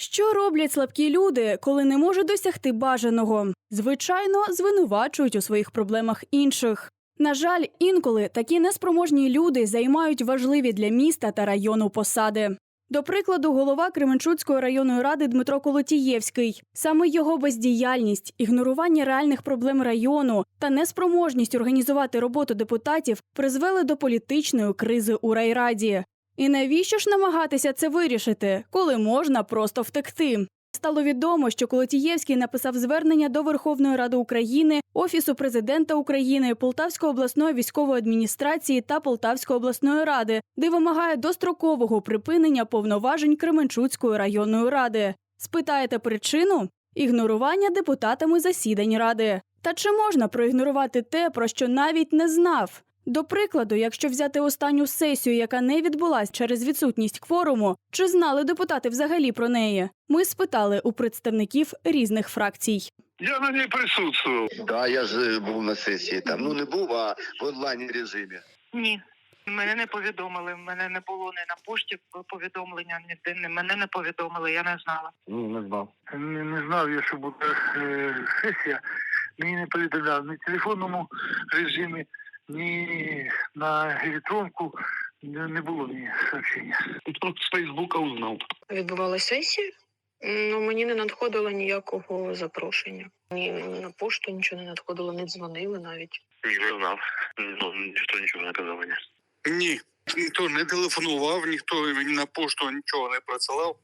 Що роблять слабкі люди, коли не можуть досягти бажаного? Звичайно, звинувачують у своїх проблемах інших. На жаль, інколи такі неспроможні люди займають важливі для міста та району посади. До прикладу, голова Кременчуцької районної ради Дмитро Колотієвський. Саме його бездіяльність, ігнорування реальних проблем району та неспроможність організувати роботу депутатів призвели до політичної кризи у райраді. І навіщо ж намагатися це вирішити, коли можна просто втекти? Стало відомо, що Колотієвський написав звернення до Верховної Ради України, Офісу президента України, Полтавської обласної військової адміністрації та Полтавської обласної ради, де вимагає дострокового припинення повноважень Кременчуцької районної ради. Спитаєте причину? Ігнорування депутатами засідань ради. Та чи можна проігнорувати те, про що навіть не знав? До прикладу, якщо взяти останню сесію, яка не відбулась через відсутність кворуму, чи знали депутати взагалі про неї? Ми спитали у представників різних фракцій. Я на ней присутствовал. Да, я ж е, був на сесії там. Ну не був, а в онлайн режимі. Ні, мене не повідомили. Мене не було ні на пошті повідомлення, ніде не мене не повідомили. Я не знала. Ну, не знав. Не, не знав я, що буде е, сесія. Мені не повідомляли ні телефонному режимі, ні на електронку. Не, не було ні сообщення. Просто з Фейсбука узнав. Відбувалася сесія. Ну мені не надходило ніякого запрошення. Ні на пошту нічого не надходило, не дзвонили навіть. Ні, не знав. Ну, ніхто нічого не казав мені. Ні, ніхто не телефонував, ніхто мені на пошту нічого не присилав.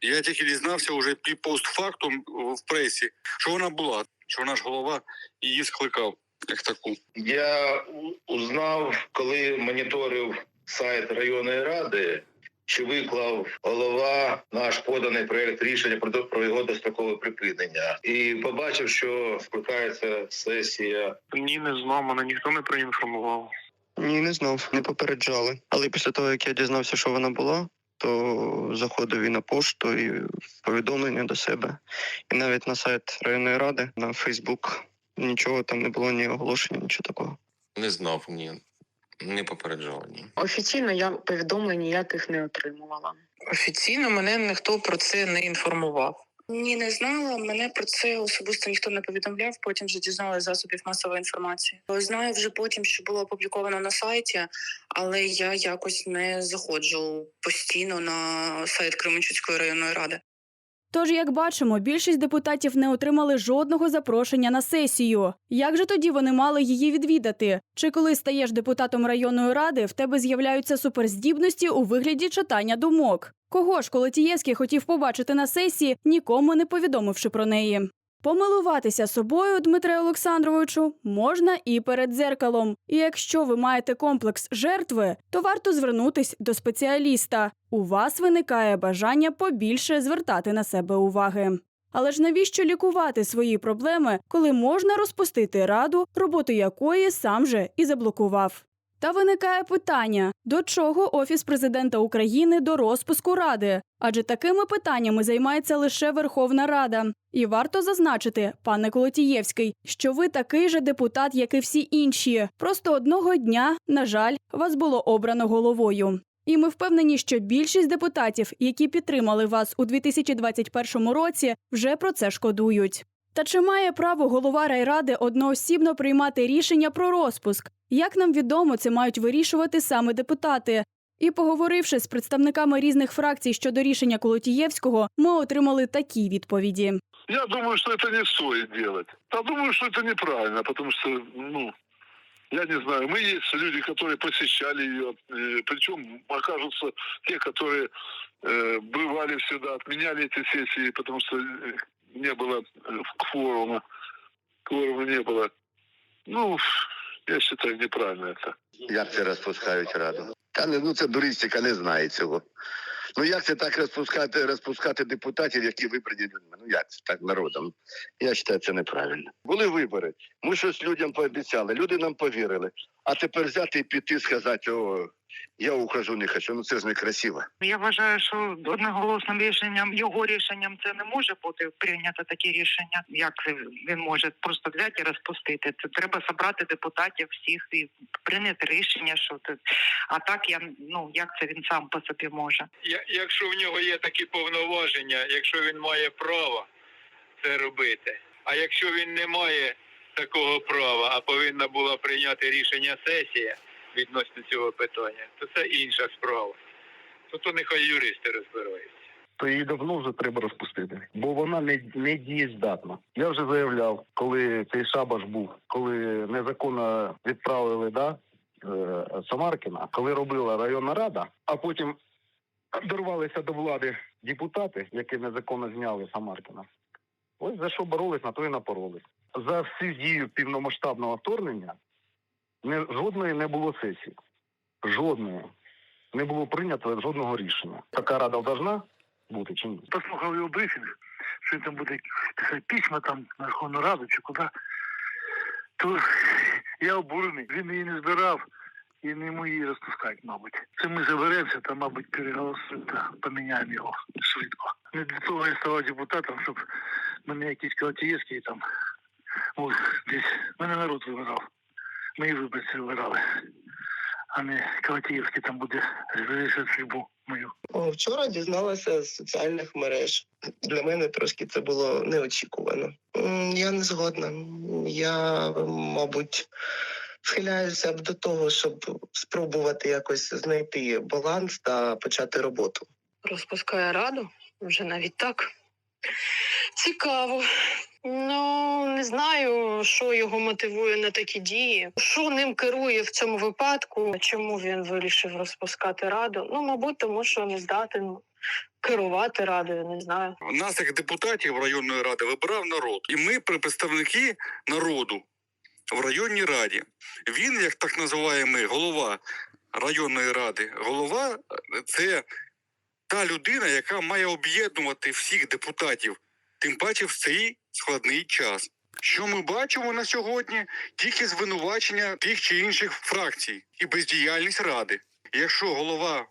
Я тільки дізнався вже постфактум в пресі, що вона була, що наш голова її скликав як таку. Я узнав, коли моніторив сайт районної ради, що виклав голова наш поданий проект рішення про, до- про його дострокове припинення, і побачив, що скликається сесія Ні, не знав, мене ніхто не проінформував. Ні, не знав, не попереджали. Але після того, як я дізнався, що вона була, то заходив і на пошту, і в повідомлення до себе. І навіть на сайт районної ради, на Фейсбук. Нічого там не було, ні оголошення, нічого такого. Не знав, ні. Не попереджала, ні. Офіційно я повідомлень ніяких не отримувала. Офіційно мене ніхто про це не інформував. Ні, не знала. Мене про це особисто ніхто не повідомляв. Потім вже дізналася засобів масової інформації. Знаю вже потім, що було опубліковано на сайті, але я якось не заходжу постійно на сайт Кременчуцької районної ради. Тож, як бачимо, більшість депутатів не отримали жодного запрошення на сесію. Як же тоді вони мали її відвідати? Чи коли стаєш депутатом районної ради, в тебе з'являються суперздібності у вигляді читання думок? Кого ж Колотієвський хотів побачити на сесії, нікому не повідомивши про неї? Помилуватися собою, Дмитре Олександровичу, можна і перед дзеркалом. І якщо ви маєте комплекс жертви, то варто звернутись до спеціаліста. У вас виникає бажання побільше звертати на себе уваги. Але ж навіщо лікувати свої проблеми, коли можна розпустити раду, роботу якої сам же і заблокував? Та виникає питання: до чого Офіс президента України до розпуску ради? Адже такими питаннями займається лише Верховна Рада. І варто зазначити, пане Колотієвський, що ви такий же депутат, як і всі інші. Просто одного дня, на жаль, вас було обрано головою. І ми впевнені, що більшість депутатів, які підтримали вас у 2021 році, вже про це шкодують. Та чи має право голова райради одноосібно приймати рішення про розпуск? Як нам відомо, це мають вирішувати саме депутати. І поговоривши з представниками різних фракцій щодо рішення Колотієвського, ми отримали такі відповіді. Я думаю, что это не стоит делать. Я думаю, что это неправильно, потому что, ну, я не знаю, мы есть люди, которые посещали ее, э, причем окажутся те, которые э, бывали всегда, отменяли эти сессии, потому что э, не было э, кворума, кворума не было. Ну, я считаю, неправильно это. Як це розпускають раду? Та не, ну це дуристика не знає цього. Ну як це так розпускати, розпускати депутатів, які вибрані людьми? Ну як це так народом? Я вважаю, це неправильно. Були вибори. Ми щось людям пообіцяли, люди нам повірили. А тепер взяти і піти сказати, о, я ухожу, не хочу. Ну це ж некрасиво. Я вважаю, що одноголосним рішенням його рішенням це не може бути прийнято таке рішення. Як він може просто взяти і розпустити? Це треба зібрати депутатів всіх і прийняти рішення, що це. А так я ну як це він сам по собі може? Я- Якщо в нього є такі повноваження, якщо він має право це робити, а якщо він не має такого права, а повинна була прийняти рішення сесія відносно цього питання, то це інша справа. То, то нехай юристи розбираються. то її давно вже треба розпустити, бо вона не, не дієздатна. Я вже заявляв, коли цей шабаш був, коли незаконно відправили да, е, Самаркіна, коли робила районна рада, а потім дорвалися до влади депутати, які незаконно зняли Самаркіна. Ось за що боролись, на то і напоролись. За всю дію півномасштабного вторгнення не, жодної не було сесії. Жодної. Не було прийнято жодного рішення. Така рада должна бути чи ні? послухав його брифінг, що там буде писати письма там на Верховну Раду чи куди, то я обурений. Він її не збирав і не її розпускати, мабуть. Це ми заберемося, та, мабуть, переголосуємо та поміняємо його швидко. Не для того я ставав депутатом, щоб мене якісь Калатієвські там, ось десь, мене народ вибирав. Мої виборці вибирали. А не Калатієвський там буде вирішувати судьбу мою. О, вчора дізналася з соціальних мереж. Для мене трошки це було неочікувано. Я не згодна. Я, мабуть, схиляюся б до того, щоб спробувати якось знайти баланс та почати роботу. Розпускає раду вже навіть так. Цікаво. Ну не знаю, що його мотивує на такі дії. Що ним керує в цьому випадку? Чому він вирішив розпускати раду? Ну, мабуть, тому що не здатен керувати радою, не знаю. Нас, як депутатів районної ради, вибирав народ. І ми представники народу в районній раді. Він, як так називаємо, голова районної ради, голова е, це та людина, яка має об'єднувати всіх депутатів, тим паче в цей складний час. Що ми бачимо на сьогодні? Тільки звинувачення тих чи інших фракцій і бездіяльність ради. Якщо голова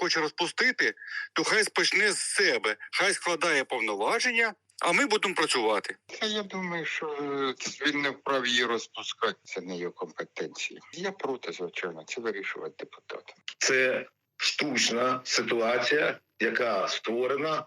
хоче розпустити, то хай почне з себе, хай складає повноваження, а ми будемо працювати. Я думаю, що е, він не вправі її розпускати, це не його компетенції. Я проти, звичайно, це вирішувати депутати. Це штучна ситуація, яка створена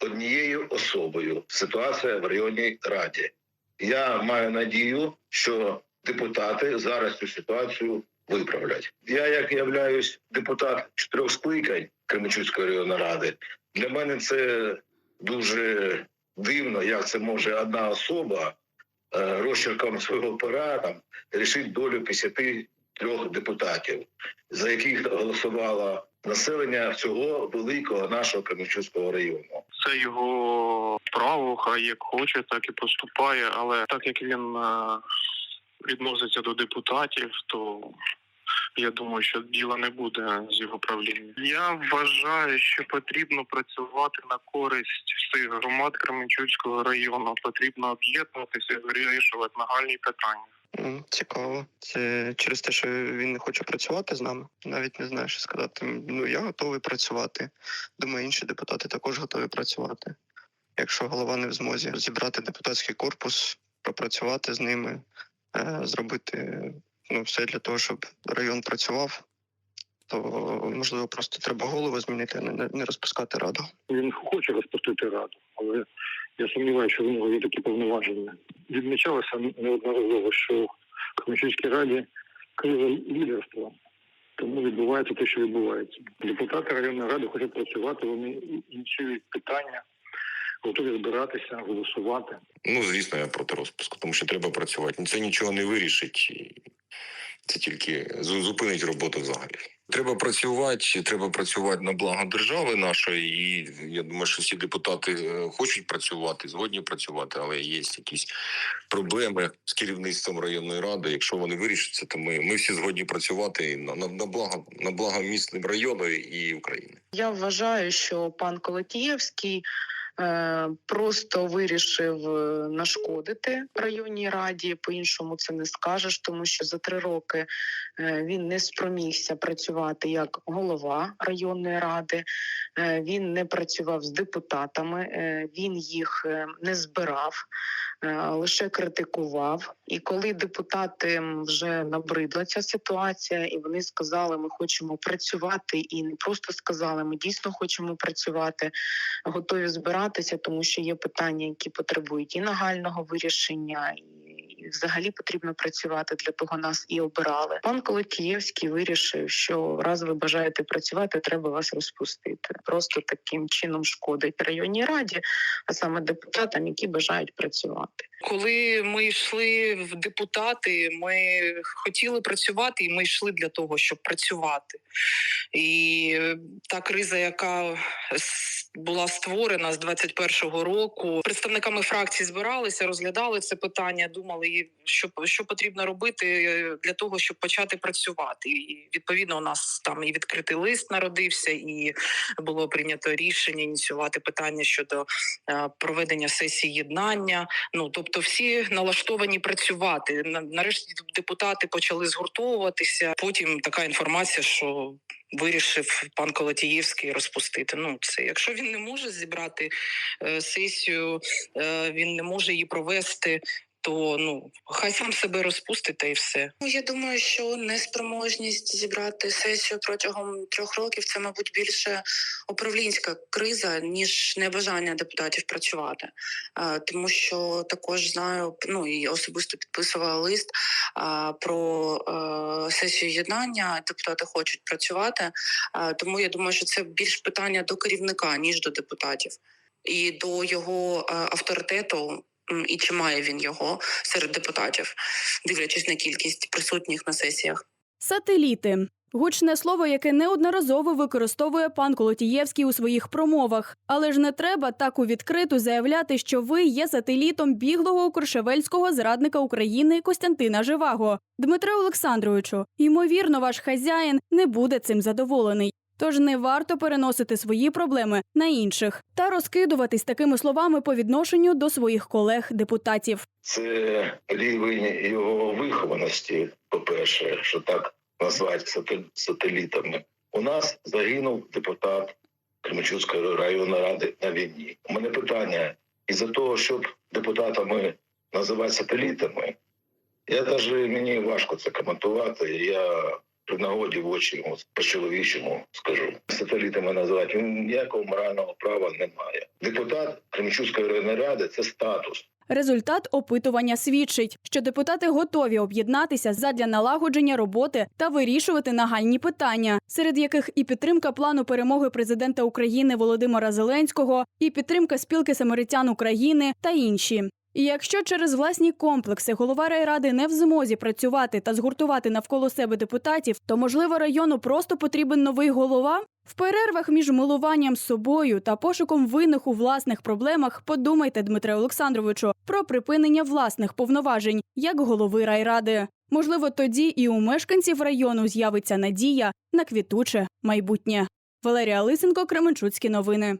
однією особою. Ситуація в районній раді. Я маю надію, що депутати зараз цю ситуацію виправлять. Я, як являюсь депутат чотирьох скликань Кременчуцької районної ради, для мене це дуже дивно, як це може одна особа е, розчерком свого пера там рішити долю 53 депутатів, за яких голосувало населення всього великого нашого Кременчуцького району. Це його право, хай як хоче, так і поступає. Але так як він е, відноситься до депутатів, то я думаю, що діла не буде з його правління. Я вважаю, що потрібно працювати на користь всіх громад Кременчуцького району. Потрібно об'єднуватися і вирішувати нагальні питання. Цікаво. Це через те, що він не хоче працювати з нами. Навіть не знаю, що сказати. Ну я готовий працювати. Думаю, інші депутати також готові працювати. Якщо голова не в змозі зібрати депутатський корпус, пропрацювати з ними, е, зробити ну, все для того, щоб район працював, то можливо просто треба голову змінити, не, не розпускати раду. Він хоче розпустити раду, але я сумніваюся, що в нього є такі повноваження. Відмічалося неодноразово, що в Кременчуцькій раді криза лідерства. Тому відбувається те, що відбувається. Депутати районної ради хочуть працювати, вони ініціюють питання, готові збиратися, голосувати. Ну, звісно, я проти розпуску, тому що треба працювати. Це нічого не вирішить. Це тільки зупинить роботу взагалі. Треба працювати, треба працювати на благо держави нашої, і я думаю, що всі депутати е, хочуть працювати, згодні працювати, але є якісь проблеми з керівництвом районної ради. Якщо вони вирішаться, то ми, ми всі згодні працювати на, на, на благо на благо міст району і України. Я вважаю, що пан Колотієвський просто вирішив е, нашкодити районній раді. По-іншому це не скажеш, тому що за три роки е, він не спромігся працювати як голова районної ради. Е, Він не працював з депутатами, е, він їх е, не збирав, е, лише критикував. І коли депутати вже набридла ця ситуація, і вони сказали, ми хочемо працювати, і не просто сказали, ми дійсно хочемо працювати, готові збиратися, тому що є питання, які потребують і нагального вирішення, і взагалі потрібно працювати. Для того нас і обирали. Пан Колотієвський вирішив, що раз ви бажаєте працювати, треба вас розпустити. Просто таким чином шкодить районній раді, а саме депутатам, які бажають працювати. Коли ми йшли в депутати, ми хотіли працювати, і ми йшли для того, щоб працювати. І та криза, яка була створена з 21-го року, представниками фракції збиралися, розглядали це питання, думали, що, що потрібно робити е, для того, щоб почати працювати. І відповідно, у нас там і відкритий лист народився, і було прийнято рішення ініціювати питання щодо е, проведення сесії єднання. Ну тобто, всі налаштовані працювати. Нарешті депутати почали згуртовуватися. Потім така інформація, що вирішив пан Колотієвський розпустити. Ну це якщо він не може зібрати е, сесію, е, він не може її провести. То ну хай сам себе розпустить та і все. Ну, Я думаю, що неспроможність зібрати сесію протягом трьох років це, мабуть, більше управлінська криза ніж небажання депутатів працювати. Е, Тому що також знаю, ну і особисто підписувала лист а, про е, сесію єднання. Депутати хочуть працювати. Е, Тому я думаю, що це більш питання до керівника ніж до депутатів, і до його е, авторитету. І чи має він його серед депутатів, дивлячись на кількість присутніх на сесіях. Сателіти. Гучне слово, яке неодноразово використовує пан Колотієвський у своїх промовах. Але ж не треба так у відкриту заявляти, що ви є сателітом біглого куршевельського зрадника України Костянтина Живаго. Дмитре Олександровичу, ймовірно, ваш хазяїн не буде цим задоволений. Тож не варто переносити свої проблеми на інших та розкидуватись такими словами по відношенню до своїх колег-депутатів. Це рівень його вихованості, по-перше, що так назвати сателітами. У нас загинув депутат Кременчуцької районної ради на війні. У мене питання: із-за того, щоб депутатами називати сателітами, я навіть мені важко це коментувати. Я при нагоді в очі йому по-чоловічому скажу. Сателітами називати він ніякого морального права не має. Депутат Кременчуцької районної ради це статус. Результат опитування свідчить, що депутати готові об'єднатися задля налагодження роботи та вирішувати нагальні питання, серед яких і підтримка плану перемоги президента України Володимира Зеленського, і підтримка спілки самаритян України та інші. І якщо через власні комплекси голова райради не в змозі працювати та згуртувати навколо себе депутатів, то можливо району просто потрібен новий голова. В перервах між милуванням собою та пошуком винних у власних проблемах подумайте, Дмитре Олександровичу, про припинення власних повноважень як голови райради. Можливо, тоді і у мешканців району з'явиться надія на квітуче майбутнє. Валерія Лисенко, Кременчуцькі новини.